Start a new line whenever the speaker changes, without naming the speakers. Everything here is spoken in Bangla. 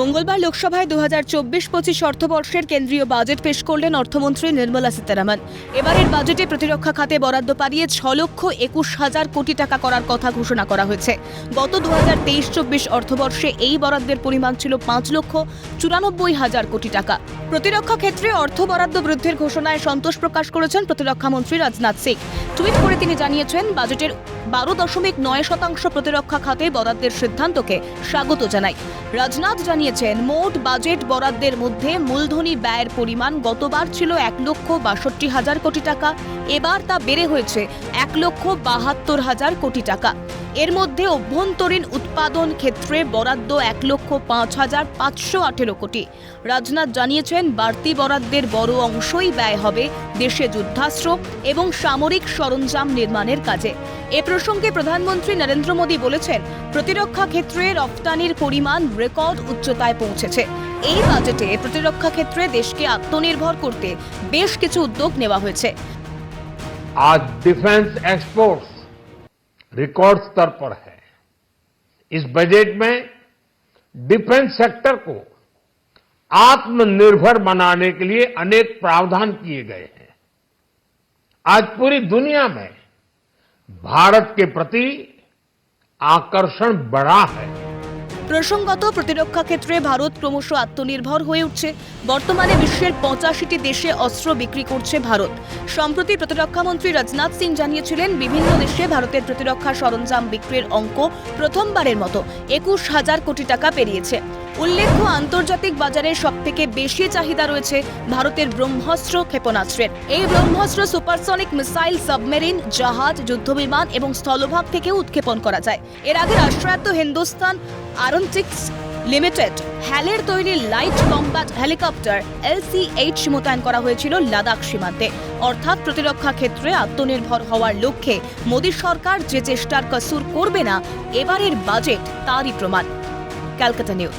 মঙ্গলবার লোকসভায় দু হাজার চব্বিশ পঁচিশ অর্থবর্ষের কেন্দ্রীয় বাজেট পেশ করলেন অর্থমন্ত্রী নির্মলা সীতারামন। এবারের বাজেটে প্রতিরক্ষা খাতে বরাদ্দ বাড়িয়ে ছ লক্ষ একুশ হাজার কোটি টাকা করার কথা ঘোষণা করা হয়েছে। গত দু হাজার তেইশ চব্বিশ অর্থবর্ষে এই বরাদ্দের পরিমাণ ছিল পাঁচ লক্ষ চুরানব্বই হাজার কোটি টাকা। প্রতিরক্ষা ক্ষেত্রে অর্থ বরাদ্দ বৃদ্ধির ঘোষণায় সন্তোষ প্রকাশ করেছেন প্রতিরক্ষা মন্ত্রী রাজনাথ সিং। টুইট করে তিনি জানিয়েছেন, বাজেটের বারো দশমিক নয় শতাংশ প্রতিরক্ষা খাতে বরাদ্দের সিদ্ধান্তকে স্বাগত জানায় রাজনাথ জানিয়েছেন, মোট বাজেট বরাদ্দের মধ্যে মূলধনী ব্যয়ের পরিমাণ গতবার ছিল এক লক্ষ বাষট্টি হাজার কোটি টাকা, এবার তা বেড়ে হয়েছে এক লক্ষ বাহাত্তর হাজার কোটি টাকা। এর মধ্যে অভ্যন্তরীণ উৎপাদন ক্ষেত্রে বরাদ্দ এক লক্ষ পাঁচ হাজার পাঁচশো আঠেরো কোটি। রাজনাথ জানিয়েছেন, বাড়তি বরাদ্দের বড় অংশই ব্যয় হবে দেশে যুদ্ধাস্ত্র এবং সামরিক সরঞ্জাম নির্মাণের কাজে। এ প্রসঙ্গে প্রধানমন্ত্রী নরেন্দ্র মোদী বলেছেন, প্রতিরক্ষা ক্ষেত্রে রপ্তানির পরিমাণ রেকর্ড উচ্চতায় পৌঁছেছে এই বাজেটে প্রতিরক্ষা ক্ষেত্রে দেশকে আত্মনির্ভর করতে বেশ কিছু উদ্যোগ নেওয়া হয়েছে
आज डिफेंस एक्सपोर्ट्स रिकॉर्ड स्तर पर है इस बजट में डिफेंस सेक्टर को आत्मनिर्भर बनाने के लिए अनेक प्रावधान किए गए हैं आज पूरी दुनिया में भारत के प्रति आकर्षण बढ़ा है
প্রসঙ্গত, প্রতিরক্ষা ক্ষেত্রে ভারত ক্রমশ আত্মনির্ভর হয়ে উঠছে। বর্তমানে বিশ্বের পঁচাশিটি দেশে অস্ত্র বিক্রি করছে ভারত। সম্প্রতি প্রতিরক্ষা মন্ত্রী রাজনাথ সিং জানিয়েছিলেন, বিভিন্ন দেশে ভারতের প্রতিরক্ষা সরঞ্জাম বিক্রির অঙ্ক প্রথমবারের মতো। একুশ হাজার কোটি টাকা পেরিয়েছে। উল্লেখ্য, আন্তর্জাতিক বাজারে সবথেকে বেশি চাহিদা রয়েছে ভারতের ব্রহ্মাস্ত্র ক্ষেপণাস্ত্রের। এই ব্রহ্মাস্ত্র সুপারসনিক মিসাইল সাবমেরিন, জাহাজ, যুদ্ধবিমান এবং স্থলভাগ থেকে উৎক্ষেপণ করা যায়। এর আগে রাষ্ট্রায়ত্ত হিন্দুস্তান আরন্টিক্স লিমিটেড হ্যালের তৈরি লাইট কম্ব্যাট হেলিকপ্টার এলসিএইচ মোতায়েন করা হয়েছিল লাদাখ সীমান্তে। অর্থাৎ প্রতিরক্ষা ক্ষেত্রে আত্মনির্ভর হওয়ার লক্ষ্যে মোদী সরকার যে চেষ্টার কসুর করবে না, এবারের বাজেট তারই প্রমাণ। ক্যালকাটা নিউজ।